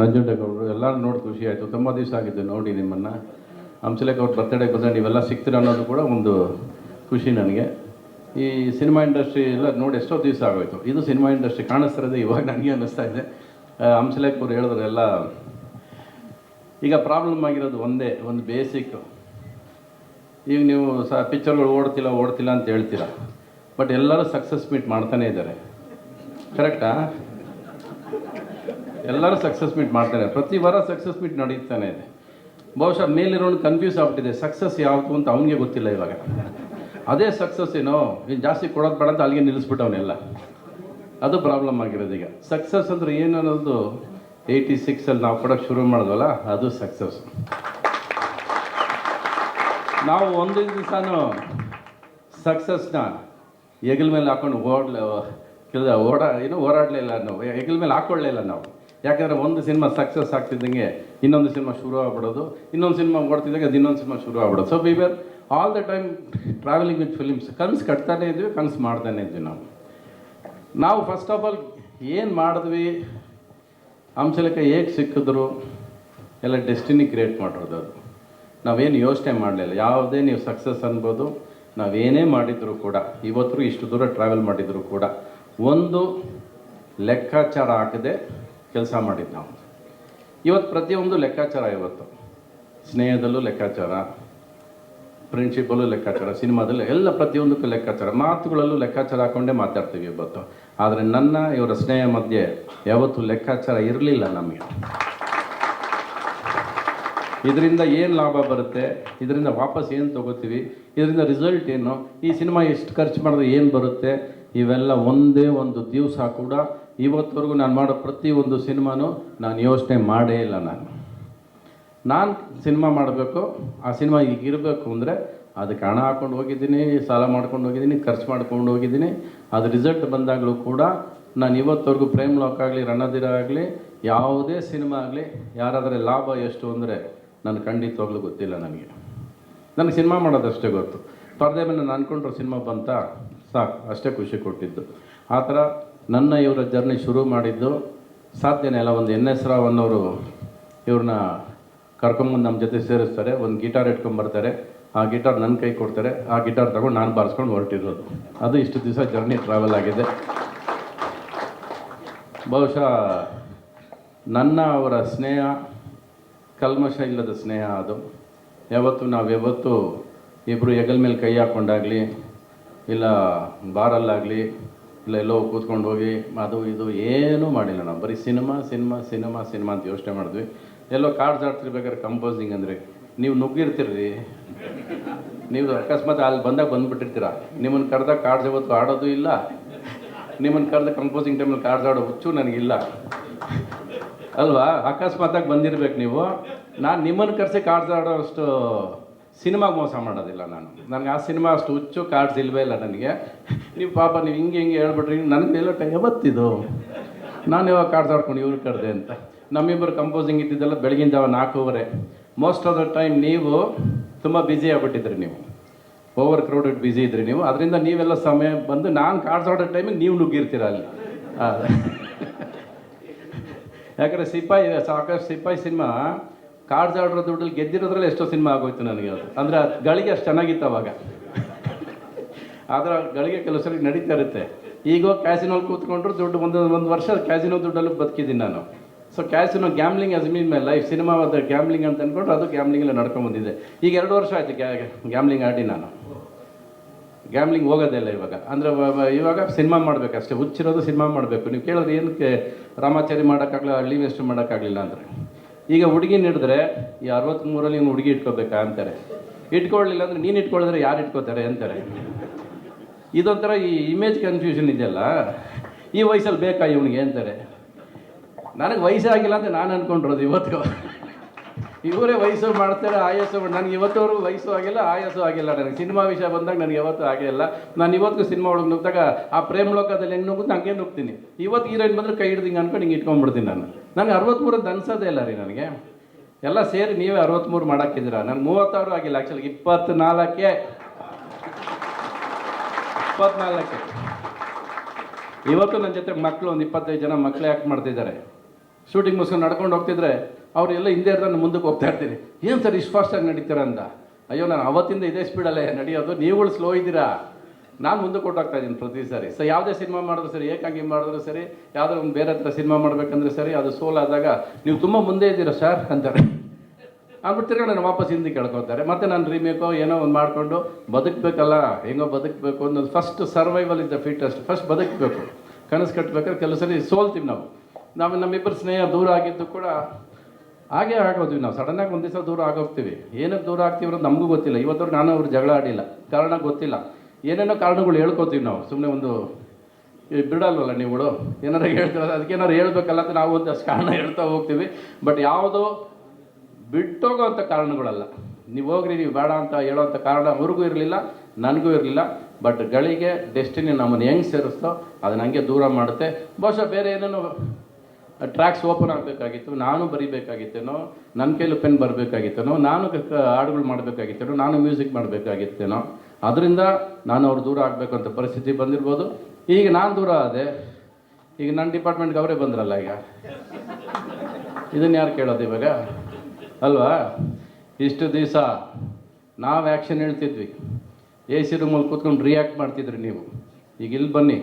ನಂಜುಂಡೇಗೌಡರು ಎಲ್ಲರೂ ನೋಡಿ ಖುಷಿ ಆಯಿತು. ತುಂಬ ದಿವಸ ಆಗಿದ್ದು ನೋಡಿ ನಿಮ್ಮನ್ನು. ಹಂಸಲೇಖ ಅವ್ರ ಬರ್ತಡೇ ಬಂದರೆ ನೀವೆಲ್ಲ ಸಿಗ್ತೀರ ಅನ್ನೋದು ಕೂಡ ಒಂದು ಖುಷಿ ನನಗೆ. ಈ ಸಿನಿಮಾ ಇಂಡಸ್ಟ್ರಿ ಎಲ್ಲ ನೋಡಿ ಎಷ್ಟೋ ದಿವಸ ಆಗೋಯ್ತು. ಇದು ಸಿನಿಮಾ ಇಂಡಸ್ಟ್ರಿ ಕಾಣಿಸ್ತಿರೋದು ಇವಾಗ ನನಗೆ ಅನ್ನಿಸ್ತಾ ಇದೆ. ಹಂಸಲೇಖ ಅವ್ರು ಹೇಳಿದ್ರೆ ಎಲ್ಲ ಈಗ ಪ್ರಾಬ್ಲಮ್ ಆಗಿರೋದು ಒಂದೇ, ಒಂದು ಬೇಸಿಕ್ ಈಗ ನೀವು ಸ ಪಿಕ್ಚರ್ಗಳು ಓಡ್ತಿಲ್ಲ ಓಡ್ತಿಲ್ಲ ಅಂತ ಹೇಳ್ತೀರ. ಬಟ್ ಎಲ್ಲರೂ ಸಕ್ಸಸ್ ಮೀಟ್ ಮಾಡ್ತಾನೇ ಇದ್ದಾರೆ. ಕರೆಕ್ಟಾ ಎಲ್ಲರೂ ಸಕ್ಸಸ್ ಮೀಟ್ ಮಾಡ್ತಾರೆ. ಪ್ರತಿ ವಾರ ಸಕ್ಸಸ್ ಮೀಟ್ ನಡೀತಾನೆ ಇದೆ. ಬಹುಶಃ ಮೇಲಿರೋನು ಕನ್ಫ್ಯೂಸ್ ಆಗ್ಬಿಟ್ಟಿದೆ. ಸಕ್ಸಸ್ ಯಾವುದು ಅಂತ ಅವನಿಗೆ ಗೊತ್ತಿಲ್ಲ ಇವಾಗ. ಅದೇ ಸಕ್ಸಸ್ ಏನೋ ಇನ್ನು ಜಾಸ್ತಿ ಕೊಡೋದು ಬೇಡ ಅಂತ ಅಲ್ಲಿಗೆ ನಿಲ್ಲಿಸ್ಬಿಟ್ಟವನೆಲ್ಲ ಅದು ಪ್ರಾಬ್ಲಮ್ ಆಗಿರೋದು ಈಗ. ಸಕ್ಸಸ್ ಅಂದ್ರೆ ಏನು ಅನ್ನೋದು ಏಯ್ಟಿ ಸಿಕ್ಸಲ್ಲಿ ನಾವು ಕೊಡೋಕ್ಕೆ ಶುರು ಮಾಡಿದ್ವಲ್ಲ, ಅದು ಸಕ್ಸಸ್ ನಾವು ಒಂದು ದಿವಸನೂ ಸಕ್ಸಸ್ನ ಹೆಗಲ ಮೇಲೆ ಹಾಕೊಂಡು ಓಡ್ಲ ಕೆಲಸ ಓಡ ಏನು ಓಡಾಡಲಿಲ್ಲ ನಾವು. ಹೆಗಲ ಮೇಲೆ ಹಾಕೊಳ್ಳಿಲ್ಲ ನಾವು. ಯಾಕಂದರೆ ಒಂದು ಸಿನಿಮಾ ಸಕ್ಸಸ್ ಆಗ್ತಿದ್ದಂಗೆ ಇನ್ನೊಂದು ಸಿನಿಮಾ ಶುರು ಆಗ್ಬಿಡೋದು, ಇನ್ನೊಂದು ಸಿನಿಮಾ ಓಡ್ತಿದ್ದಂಗೆ ಅದು ಇನ್ನೊಂದು ಸಿನಿಮಾ ಶುರು ಆಗ್ಬಿಡೋದು. So we were all the time travelling with films ಕನ್ಸು ಕಟ್ತಾನೆ ಇದ್ವಿ, ಕನಸು ಮಾಡ್ತಾನೆ ಇದ್ವಿ ನಾವು. ನಾವು ಫಸ್ಟ್ ಆಫ್ ಆಲ್ ಏನು ಮಾಡಿದ್ವಿ? ಅಂಶಲಕ್ಕೆ ಹೇಗೆ ಸಿಕ್ಕಿದ್ರು? ಎಲ್ಲ ಡೆಸ್ಟಿನಿ ಕ್ರಿಯೇಟ್ ಮಾಡಿರೋದು ಅದು. ನಾವೇನು ಯೋಚನೆ ಮಾಡಲಿಲ್ಲ. ಯಾವುದೇ ನೀವು ಸಕ್ಸಸ್ ಅನ್ಬೋದು. ನಾವೇನೇ ಮಾಡಿದರೂ ಕೂಡ, ಇವತ್ತು ಇಷ್ಟು ದೂರ ಟ್ರಾವೆಲ್ ಮಾಡಿದರೂ ಕೂಡ, ಒಂದು ಲೆಕ್ಕಾಚಾರ ಹಾಕದೆ. ಕೆಲಸ ಮಾಡಿದ್ದು ನಾವು. ಇವತ್ತು ಪ್ರತಿಯೊಂದು ಲೆಕ್ಕಾಚಾರ ಇವತ್ತು. ಸ್ನೇಹದಲ್ಲೂ ಲೆಕ್ಕಾಚಾರ ಫ್ರೆಂಡ್ಶಿಪ್ಪಲ್ಲೂ ಲೆಕ್ಕಾಚಾರ, ಸಿನಿಮಾದಲ್ಲೂ ಎಲ್ಲ ಪ್ರತಿಯೊಂದಕ್ಕೂ ಲೆಕ್ಕಾಚಾರ. ಮಾತುಗಳಲ್ಲೂ ಲೆಕ್ಕಾಚಾರ ಹಾಕೊಂಡೇ ಮಾತಾಡ್ತೀವಿ ಇವತ್ತು. ಆದರೆ ನನ್ನ, ಇವರ ಸ್ನೇಹ ಮಧ್ಯೆ ಯಾವತ್ತೂ ಲೆಕ್ಕಾಚಾರ ಇರಲಿಲ್ಲ ನಮಗೆ. ಇದರಿಂದ ಏನು ಲಾಭ ಬರುತ್ತೆ, ಇದರಿಂದ ವಾಪಸ್ ಏನು ತೊಗೋತೀವಿ, ಇದರಿಂದ ರಿಸಲ್ಟ್ ಏನು, ಈ ಸಿನಿಮಾ ಎಷ್ಟು ಖರ್ಚು ಮಾಡಿದ್ರೆ ಏನು ಬರುತ್ತೆ, ಇವೆಲ್ಲ ಒಂದೇ ಒಂದು ದಿವಸ ಕೂಡ ಇವತ್ತವರೆಗೂ ನಾನು ಮಾಡೋ ಪ್ರತಿಯೊಂದು ಸಿನಿಮಾನು ನಾನು ಯೋಚನೆ ಮಾಡೇ ಇಲ್ಲ ನಾನು. ನಾನು ಸಿನಿಮಾ ಮಾಡಬೇಕು, ಆ ಸಿನಿಮಾ ಈಗ ಇರಬೇಕು ಅಂದರೆ ಅದಕ್ಕೆ ಹಣ ಹಾಕ್ಕೊಂಡು ಹೋಗಿದ್ದೀನಿ, ಸಾಲ ಮಾಡ್ಕೊಂಡು ಹೋಗಿದ್ದೀನಿ, ಖರ್ಚು ಮಾಡ್ಕೊಂಡು ಹೋಗಿದ್ದೀನಿ. ಅದು ರಿಸಲ್ಟ್ ಬಂದಾಗಲೂ ಕೂಡ ನಾನು ಇವತ್ತವರೆಗೂ ಪ್ರೇಮ್ ಲಾಕ್ ಆಗಲಿ ರಣಧೀರ ಆಗಲಿ, ಯಾವುದೇ ಸಿನಿಮಾ ಆಗಲಿ, ಯಾರಾದರೆ ಲಾಭ ಎಷ್ಟು ಅಂದರೆ ನನಗೆ ಖಂಡಿತವಾಗ್ಲೂ ಗೊತ್ತಿಲ್ಲ ನನಗೆ. ನನಗೆ ಸಿನಿಮಾ ಮಾಡೋದಷ್ಟೇ ಗೊತ್ತು. ಪರದೆ ಮೇಲೆ ನಾನು ಅಂದ್ಕೊಂಡ್ರೆ ಸಿನಿಮಾ ಬಂತ? ಸಾಕು, ಅಷ್ಟೇ ಖುಷಿ ಕೊಟ್ಟಿದ್ದು. ಆ ಥರ ನನ್ನ ಇವರ ಜರ್ನಿ ಶುರು ಮಾಡಿದ್ದು ಸಾಧ್ಯನೇ ಅಲ್ಲ, ಒಂದು ಎನ್ ಎಸ್ ರಾವ್ ಅನ್ನೋರು ಇವ್ರನ್ನ ಕರ್ಕೊಂಬಂದು ನಮ್ಮ ಜೊತೆ ಸೇರಿಸ್ತಾರೆ, ಒಂದು ಗಿಟಾರ್ ಇಟ್ಕೊಂಬರ್ತಾರೆ ಆ ಗಿಟಾರ್ ನನ್ನ ಕೈ ಕೊಡ್ತಾರೆ, ಆ ಗಿಟಾರ್ ತಗೊಂಡು ನಾನು ಬಾರಿಸ್ಕೊಂಡು ಹೊರಟಿರೋದು. ಅದು ಇಷ್ಟು ದಿವಸ ಜರ್ನಿ ಟ್ರಾವೆಲ್ ಆಗಿದೆ. ಬಹುಶಃ ನನ್ನ ಅವರ ಸ್ನೇಹ, ಕಲ್ಮಶ ಇಲ್ಲದ ಸ್ನೇಹ ಅದು. ಯಾವತ್ತು ನಾವು ಯಾವತ್ತು ಇಬ್ಬರು ಹೆಗಲ ಮೇಲೆ ಕೈ ಹಾಕ್ಕೊಂಡಾಗಲಿ ಇಲ್ಲ ಬಾರಲ್ಲಾಗಲಿ ಇಲ್ಲ ಎಲ್ಲೋ ಕೂತ್ಕೊಂಡು ಹೋಗಿ, ಅದು ಇದು ಏನೂ ಮಾಡಿಲ್ಲ ನಾವು. ಬರೀ ಸಿನಿಮಾ ಸಿನಿಮಾ ಸಿನಿಮಾ ಸಿನಿಮಾ ಅಂತ ಯೋಚನೆ ಮಾಡಿದ್ವಿ. ಎಲ್ಲೋ ಕಾರ್ಡ್ಸ್ ಆಡ್ತಿರ್ಬೇಕಾದ್ರೆ ಕಂಪೋಸಿಂಗ್ ಅಂದರೆ, ನೀವು ನುಗ್ಗಿರ್ತೀರಿ ನೀವು ಅಕಸ್ಮಾತ್ ಅಲ್ಲಿ ಬಂದಾಗ ಬಂದುಬಿಟ್ಟಿರ್ತೀರ. ನಿಮ್ಮನ್ನು ಕರೆದಾಗ ಕಾರ್ಡ್ಸ್ ಇವತ್ತು ಆಡೋದು ಇಲ್ಲ. ನಿಮ್ಮನ್ನು ಕರೆದ ಕಂಪೋಸಿಂಗ್ ಟೈಮಲ್ಲಿ ಕಾರ್ಡ್ಸ್ ಆಡೋ ಹುಚ್ಚು ನನಗಿಲ್ಲ. ಅಲ್ವಾ? ಅಕಸ್ಮಾತಾಗಿ ಬಂದಿರ್ಬೇಕು ನೀವು. ನಾನು ನಿಮ್ಮನ್ನು ಕರೆಸಿ ಕಾರ್ಡ್ಸ್ ಆಡೋ ಅಷ್ಟು ಸಿನಿಮಾಗೆ ಮೋಸ ಮಾಡೋದಿಲ್ಲ ನಾನು. ನನಗೆ ಆ ಸಿನಿಮಾ ಅಷ್ಟು ಹುಚ್ಚು ಕಾರ್ಡ್ಸ್ ಇಲ್ಲವೇ ಇಲ್ಲ ನನಗೆ. ನೀವು ಪಾಪ ನೀವು ಹಿಂಗೆ ಹಿಂಗೆ ಹೇಳ್ಬಿಟ್ರಿ ನನ್ನ ಮೇಲೆ ಟೈ ಯಾವತ್ತಿದು? ನಾನು ಯಾವಾಗ ಕಾರ್ಡ್ಸ್ ಆಡ್ಕೊಂಡು ಇವ್ರು ಕರೆದೆ ಅಂತ. ನಮ್ಮಿಬ್ಬರು ಕಂಪೋಸಿಂಗ್ ಇದ್ದಿದ್ದೆಲ್ಲ ಬೆಳಗಿನ ಜಾವ ನಾಲ್ಕೂವರೆ. ಮೋಸ್ಟ್ ಆಫ್ ದ ಟೈಮ್ ನೀವು ತುಂಬ ಬ್ಯುಸಿ ಆಗ್ಬಿಟ್ಟಿದ್ರಿ ನೀವು. ಓವರ್ ಕ್ರೌಡೆಡ್ ಬ್ಯುಸಿ ಇದ್ರಿ ನೀವು. ಅದರಿಂದ ನೀವೆಲ್ಲ ಸಮಯ ಬಂದು ನಾನು ಕಾರ್ಡ್ಸ್ ಆಡೋ ಟೈಮಿಗೆ ನೀವು ನುಗ್ಗಿರ್ತೀರ ಅಲ್ಲಿ. ಯಾಕಂದರೆ ಸಿಪಾಯಿ, ಸಾಕಷ್ಟು ಸಿಪಾಯಿ ಸಿನಿಮಾ ಆಡೋ ದುಡ್ಡಲ್ಲಿ ಗೆದ್ದಿರೋದ್ರಲ್ಲಿ ಎಷ್ಟೋ ಸಿನಿಮಾ ಆಗೋಯ್ತು ನನಗೆ ಅದು. ಅಂದರೆ ಅದು ಗಳಿಗೆ ಅಷ್ಟು ಚೆನ್ನಾಗಿತ್ತು ಅವಾಗ. ಆದ್ರೆ ಗಳಿಗೆ ಕೆಲವು ಸರಿ ನಡೀತಾ ಇರುತ್ತೆ. ಈಗ ಕ್ಯಾಸಿನೋಲ್ಲಿ ಕೂತ್ಕೊಂಡ್ರು ದುಡ್ಡು ಒಂದು ಒಂದು ವರ್ಷ ಕ್ಯಾಸಿನೋ ದುಡ್ಡಲ್ಲಿ ಬದುಕಿದ್ದೀನಿ ನಾನು. So casino gambling as mean my life cinema ಅದು ಗ್ಯಾಮ್ಲಿಂಗ್ ಅಂತ ಅಂದ್ಕೊಂಡು ಅದು ಗ್ಯಾಮ್ಲಿಂಗಲ್ಲಿ ನಡ್ಕೊಂಡು ಬಂದಿದೆ ಈಗ ಎರಡು ವರ್ಷ ಆಯ್ತು ಗ್ಯಾಮ್ಲಿಂಗ್ ಆಡಿ ನಾನು. ಗ್ಯಾಮ್ಲಿಂಗ್ ಹೋಗೋದೇ ಇಲ್ಲ ಇವಾಗ. ಅಂದರೆ ಇವಾಗ ಸಿನಿಮಾ ಮಾಡಬೇಕು ಅಷ್ಟೇ ಹುಚ್ಚಿರೋದು ಸಿನಿಮಾ ಮಾಡಬೇಕು. ನೀವು ಕೇಳಿದ್ರೆ ಏನಕ್ಕೆ ರಾಮಾಚಾರಿ ಮಾಡೋಕ್ಕಾಗಲ್ಲ ಹಳ್ಳಿ ವೇಸ್ಟ್ ಮಾಡೋಕ್ಕಾಗಲಿಲ್ಲ ಅಂದರೆ. ಈಗ ಹುಡುಗಿ ಹಿಡಿದ್ರೆ ಈ ಅರವತ್ತ್ಮೂರಲ್ಲಿ ಇವ್ನು ಹುಡುಗಿ ಇಟ್ಕೋಬೇಕಾ ಅಂತಾರೆ. ಇಟ್ಕೊಳ್ಳಿಲ್ಲ ಅಂದರೆ ನೀನು ಇಟ್ಕೊಳ್ಳಿದ್ರೆ ಯಾರು ಇಟ್ಕೋತಾರೆ ಅಂತಾರೆ. ಇದೊಂಥರ ಈ ಇಮೇಜ್ ಕನ್ಫ್ಯೂಷನ್ ಇದೆಯಲ್ಲ? ಈ ವಯಸ್ಸಲ್ಲಿ ಬೇಕಾ ಇವನಿಗೆ ಅಂತಾರೆ. ನನಗೆ ವಯಸ್ಸಾಗಿಲ್ಲ ಅಂತ ನಾನು ಅಂದ್ಕೊಂಡಿರೋದು ಇವತ್ತು. ಇವರೇ ವಯಸ್ಸು ಮಾಡ್ತಾರೆ ಆಯಸ್ಸು ಮಾಡ್- ನನಗೆ ಇವತ್ತವರೆಗೂ ವಯಸ್ಸು ಆಗಿಲ್ಲ ಆಯಸ್ಸು ಆಗಿಲ್ಲ. ನನಗೆ ಸಿನಿಮಾ ವಿಷಯ ಬಂದಾಗ ನನಗೆ ಯಾವತ್ತೂ ಆಗೇ ಇಲ್ಲ. ನಾನು ಇವತ್ತಿಗೂ ಸಿನಿಮಾ ಒಳಗೆ ನುಗ್ದಾಗ ಆ ಪ್ರೇಮ್ ಲೋಕದಲ್ಲಿ ಹೆಂಗೆ ನುಗ್ಗುತ್ತೆ ಹಂಗೆ ನುಗ್ತೀನಿ. ಇವತ್ತು ಹೀರೋಯಿನ್ ಬಂದರೆ ಕೈ ಹಿಡ್ದು ಹಿಂಗೆ ಅನ್ಕೊಂಡು ಹಿಂಗೆ ಇಟ್ಕೊಂಡ್ಬಿಡ್ತೀನಿ ನಾನು. ನನಗೆ ಅರವತ್ತ್ಮೂರದ್ದು ಅನ್ಸೋದೇ ಇಲ್ಲ ರೀ ನನಗೆ. ಎಲ್ಲ ಸೇರಿ ನೀವೇ ಅರವತ್ತ್ಮೂರು ಮಾಡೋಕ್ಕಿದ್ದೀರ? ನನಗೆ ಮೂವತ್ತಾರು ಆಗಿಲ್ಲ ಆ್ಯಕ್ಚುಲಿ ಇಪ್ಪತ್ನಾಲ್ಕೇ. ಇಪ್ಪತ್ನಾಲ್ಕು. ಇವತ್ತು ನನ್ನ ಜೊತೆ ಮಕ್ಕಳು ಒಂದು ಇಪ್ಪತ್ತೈದು ಜನ ಮಕ್ಕಳು ಯಾಕೆ ಮಾಡ್ತಿದ್ದಾರೆ. ಶೂಟಿಂಗ್ ಮುಗಿಸ್ಕೊಂಡು ನಡ್ಕೊಂಡು ಹೋಗ್ತಿದ್ರೆ ಅವರೆಲ್ಲ ಹಿಂದೆ ನಾನು ಮುಂದಕ್ಕೆ ಹೋಗ್ತಾ ಇರ್ತೀನಿ. ಏನು ಸರ್ ಇಷ್ಟು ಫಾಸ್ಟಾಗಿ ನಡೀತೀರ ಅಂತ? ಅಯ್ಯೋ, ನಾನು ಅವತ್ತಿಂದ ಇದೇ ಸ್ಪೀಡಲ್ಲೇ ನಡೆಯೋದು. ನೀವುಗಳು ಸ್ಲೋ ಇದ್ದೀರಾ? ನಾನು ಮುಂದೆ ಕೊಟ್ಟಾಗ್ತಾ ಇದ್ದೀನಿ ಪ್ರತಿ ಸಾರಿ. ಸೊ ಯಾವುದೇ ಸಿನಿಮಾ ಮಾಡಿದ್ರು ಸರಿ, ಏಕಾಂಗಿ ಮಾಡಿದ್ರು ಸರಿ, ಯಾವುದೋ ಒಂದು ಬೇರೆ ಹತ್ರ ಸಿನಿಮಾ ಮಾಡಬೇಕಂದ್ರೆ ಸರಿ, ಅದು ಸೋಲಾದಾಗ ನೀವು ತುಂಬ ಮುಂದೆ ಇದ್ದೀರಾ ಸರ್ ಅಂತಾರೆ. ಅಂದ್ಬಿಟ್ಟು ತಿರ್ಗಾ ನಾನು ವಾಪಸ್ ಹಿಂದೆ ಕೇಳ್ಕೊತಾರೆ ಮತ್ತೆ ನಾನು ರೀಮೇಕೋ ಏನೋ ಒಂದು ಮಾಡಿಕೊಂಡು, ಬದುಕಬೇಕಲ್ಲ, ಹೆಂಗೋ ಬದುಕಬೇಕು ಅನ್ನೋದು first survival is the fittest first ಬದುಕಬೇಕು. ಕನಸು ಕಟ್ಟಬೇಕಾದ್ರೆ ಕೆಲವು ಸರಿ ಸೋಲ್ತೀವಿ ನಾವು. ನಾವು ನಮ್ಮಿಬ್ಬರು ಸ್ನೇಹ ದೂರ ಆಗಿದ್ದು ಕೂಡ ಹಾಗೆ ಆಗೋದ್ವಿ ನಾವು. ಸಡನ್ನಾಗಿ ಒಂದು ದಿವಸ ದೂರ ಆಗೋಗ್ತೀವಿ. ಏನಕ್ಕೆ ದೂರ ಆಗ್ತೀವಿ ನಮಗೂ ಗೊತ್ತಿಲ್ಲ. ಇವತ್ತವ್ರು ನಾನು ಅವ್ರು ಜಗಳ ಆಡಿಲ್ಲ. ಕಾರಣ ಗೊತ್ತಿಲ್ಲ. ಏನೇನೋ ಕಾರಣಗಳು ಹೇಳ್ಕೊತೀವಿ ನಾವು. ಸುಮ್ಮನೆ ಒಂದು ಬಿಡಲ್ವಲ್ಲ ನೀವುಗಳು? ಏನಾರು ಹೇಳ್ತೀರ? ಅದಕ್ಕೇನಾರು ಹೇಳ್ಬೇಕಲ್ಲ ಅಂತ ನಾವು ಒಂದಷ್ಟು ಕಾರಣ ಹೇಳ್ತಾ ಹೋಗ್ತೀವಿ. ಬಟ್ ಯಾವುದೋ ಬಿಟ್ಟೋಗೋವಂಥ ಕಾರಣಗಳಲ್ಲ. ನೀವು ಹೋಗ್ರಿ, ನೀವು ಬೇಡ ಅಂತ ಹೇಳೋವಂಥ ಕಾರಣ ಅವ್ರಿಗೂ ಇರಲಿಲ್ಲ, ನನಗೂ ಇರಲಿಲ್ಲ. ಬಟ್ ಗಳಿಗೆ ಡೆಸ್ಟಿನಿ ನಮ್ಮನ್ನು ಹೆಂಗೆ ಸೇರಿಸ್ತೋ ಅದನ್ನ ಹಂಗೆ ದೂರ ಮಾಡುತ್ತೆ. ಬಹುಶಃ ಬೇರೆ ಏನೇನೋ ಟ್ರ್ಯಾಕ್ಸ್ ಓಪನ್ ಆಗಬೇಕಾಗಿತ್ತು, ನಾನು ಬರಿಬೇಕಾಗಿತ್ತೇನೋ, ನನ್ನ ಕೈಲಿ ಪೆನ್ ಬರಬೇಕಾಗಿತ್ತೇನೋ, ನಾನು ಹಾಡುಗಳು ಮಾಡಬೇಕಾಗಿತ್ತೇನೋ, ನಾನು ಮ್ಯೂಸಿಕ್ ಮಾಡಬೇಕಾಗಿತ್ತೇನೋ ಅದರಿಂದ ನಾನು ಅವ್ರು ದೂರ ಆಗಬೇಕು ಅಂತ ಪರಿಸ್ಥಿತಿ ಬಂದಿರ್ಬೋದು. ಈಗ ನಾನು ದೂರ ಆದೆ, ಈಗ ನನ್ನ ಡಿಪಾರ್ಟ್ಮೆಂಟ್ಗೆ ಅವರೇ ಬಂದ್ರಲ್ಲ ಈಗ. ಇದನ್ನು ಯಾರು ಕೇಳೋದು ಇವಾಗ? ಅಲ್ವಾ? ಇಷ್ಟು ದಿವಸ ನಾವು ಆ್ಯಕ್ಷನ್ ಹೇಳ್ತಿದ್ವಿ. ಎ ಸಿ ರೂಮಲ್ಲಿ ಕೂತ್ಕೊಂಡು ರಿಯಾಕ್ಟ್ ಮಾಡ್ತಿದ್ರಿ ನೀವು. ಈಗ ಇಲ್ಲಿ ಬನ್ನಿ.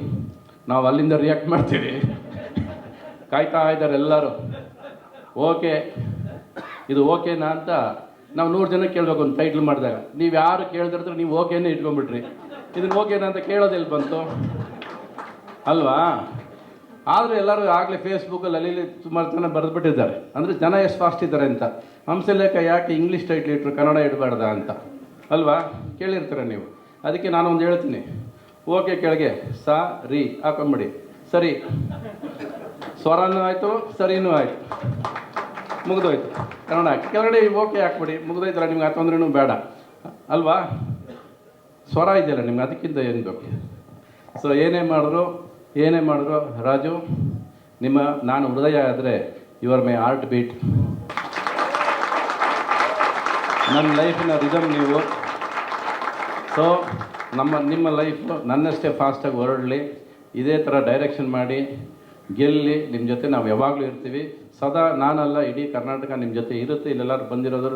ನಾವು ಅಲ್ಲಿಂದ ರಿಯಾಕ್ಟ್ ಮಾಡ್ತೀವಿ. ಕಾಯ್ತಾ ಇದ್ದಾರೆ ಎಲ್ಲರೂ. ಓಕೆ ಇದು ಓಕೆನಾ ಅಂತ ನಾವು ನೂರು ಜನ ಕೇಳಬೇಕು ಒಂದು ಟೈಟ್ಲ್ ಮಾಡಿದಾಗ. ನೀವು ಯಾರು ಕೇಳಿದ್ರೆ ನೀವು ಓಕೆನೇ ಇಟ್ಕೊಂಡ್ಬಿಟ್ರಿ. ಇದನ್ನ ಓಕೆನಾ ಅಂತ ಕೇಳೋದೆಲ್ಲಿ ಬಂತು? ಅಲ್ವಾ? ಆದರೂ ಎಲ್ಲರೂ ಆಗಲೇ ಫೇಸ್ಬುಕ್ಕಲ್ಲಿ ಅಲ್ಲಿ ಸುಮಾರು ಜನ ಬರೆದ್ಬಿಟ್ಟಿದ್ದಾರೆ. ಅಂದರೆ ಜನ ಎಷ್ಟು ಫಾಸ್ಟ್ ಇದ್ದಾರೆ ಅಂತ. ಹಂಸಲೇಖ ಯಾಕೆ ಇಂಗ್ಲೀಷ್ ಟೈಟ್ಲ್ ಇಟ್ಟರು ಕನ್ನಡ ಇಡಬಾರ್ದ ಅಂತ. ಅಲ್ವಾ? ಕೇಳಿರ್ತೀರ ನೀವು. ಅದಕ್ಕೆ ನಾನು ಒಂದು ಹೇಳ್ತೀನಿ. ಓಕೆ ಕೆಳಗೆ ಸ ರೀ ಹಾಕೊಂಬಿಡಿ. ಸರಿ. ಸ್ವರನೂ ಆಯಿತು, ಸರಿನೂ ಆಯಿತು. ಮುಗಿದೋಯ್ತು. ಕನ್ನಡ ಕೆಳಗಡೆ ಓಕೆ ಹಾಕ್ಬಿಡಿ. ಮುಗಿದೋಯ್ತಲ್ಲ, ನಿಮ್ಗೆ ಆ ತೊಂದ್ರೆನೂ ಬೇಡ. ಅಲ್ವಾ? ಸ್ವರ ಇದೆಯಲ್ಲ ನಿಮ್ಗೆ, ಅದಕ್ಕಿಂತ ಏನು ಬೇಕು? ಸೊ ಏನೇ ಮಾಡಿದ್ರು ಏನೇ ಮಾಡಿದ್ರು, ರಾಜು, ನಿಮ್ಮ, ನಾನು ಹೃದಯ ಆದರೆ ಯುವರ್ ಮೈ ಆರ್ಟ್ ಬೀಟ್ ನನ್ನ ಲೈಫಿನ ರಿದಮ್ ನೀವು. ಸೊ ನಮ್ಮ, ನಿಮ್ಮ ಲೈಫು ನನ್ನಷ್ಟೇ ಫಾಸ್ಟಾಗಿ ಹೊರಡಲಿ. ಇದೇ ಥರ ಡೈರೆಕ್ಷನ್ ಮಾಡಿ. ಗೆಲ್ಲಿ ನಿಮ್ಮ ಜೊತೆ ನಾವು ಯಾವಾಗಲೂ ಇರ್ತೀವಿ. ಸದಾ ನಾನಲ್ಲ, ಇಡೀ ಕರ್ನಾಟಕ ನಿಮ್ಮ ಜೊತೆ ಇರುತ್ತೆ. ಇಲ್ಲೆಲ್ಲರೂ ಬಂದಿರೋದ್ರ